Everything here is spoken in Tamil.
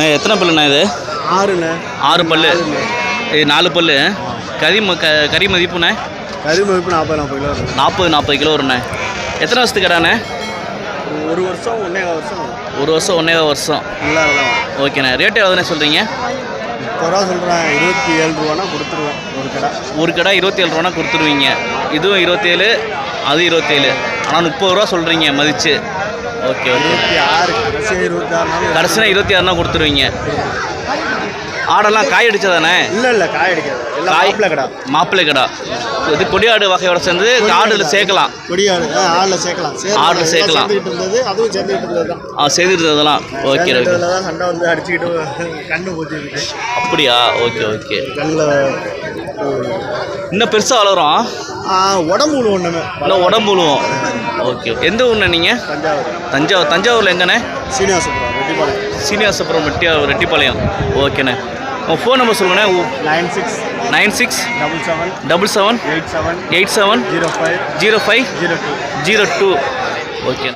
அண்ணா எத்தனை பல்லுண்ணா இது? ஆறுண்ணே. ஆறு பல்லு. இது நாலு பல்லு. கறி ம க கறி மதிப்புண்ணே? கறி மதிப்பு நாற்பது நாற்பது கிலோ நாற்பது நாற்பது கிலோ வருண்ணே எத்தனை வருஷத்துக்கு கடாண்ணே? ஒரு வருஷம் ஒன்றே வருஷம். ஒரு வருஷம் ஒன்றே வருஷம். தான் ஓகேண்ணே. ரேட் எவ்வளோண்ணே சொல்கிறீங்க முப்பது ரூபா சொல்கிறேன் இருபத்தி ஏழு ரூபானா கொடுத்துருவேன் ஒரு கடை. ஒரு கடை இருபத்தேழு ரூபானா கொடுத்துருவீங்க. இதுவும் இருபத்தேழு அது இருபத்தேழு ஆனால் முப்பது ரூபா சொல்கிறீங்க மதிச்சு. Okay okay. இருபத்தி ஆறு கடைசினா இருபத்தி ஆறுனா கொடுத்துருவீங்க. ஆடெல்லாம் காய் அடிச்சதானே? இல்லை இல்லை காய் அடிக்காது. காய் மாப்பிள்ளை கடை. மாப்பிள்ளை கடை. இது கொடியாடு வகையோட சேர்ந்து ஆடுல சேர்க்கலாம். கொடியாடு ஆ ஆளில் சேர்க்கலாம். ஆடுல சேர்க்கலாம். அதுவும் ஆ செய்திருந்ததெல்லாம் ஓகே ஓகே சண்டை வந்து அடிச்சுக்கிட்டு கண்ணு போச்சுக்கிட்டு அப்படியா? ஓகே ஓகே கண்ணில் இன்னும் பெருசாக வளரும். உடம்பு இன்னும். உடம்பு விழுவோம் ஓகே எந்த ஊர்ண்ணே நீங்கள் தஞ்சாவூர். தஞ்சாவூர் தஞ்சாவூரில் எங்கண்ணே? சீனிவாசபுரம் ரெட்டிப்பாளையம். சீனிவாசபுரம் ரெட்டியா ரெட்டிப்பாளையம். ஓகேண்ணே. உங்கள் ஃபோன் நம்பர் சொல்லுங்கண்ணே. Nine six nine six double seven double seven eight seven eight seven zero five zero five zero two. Zero two. Okay.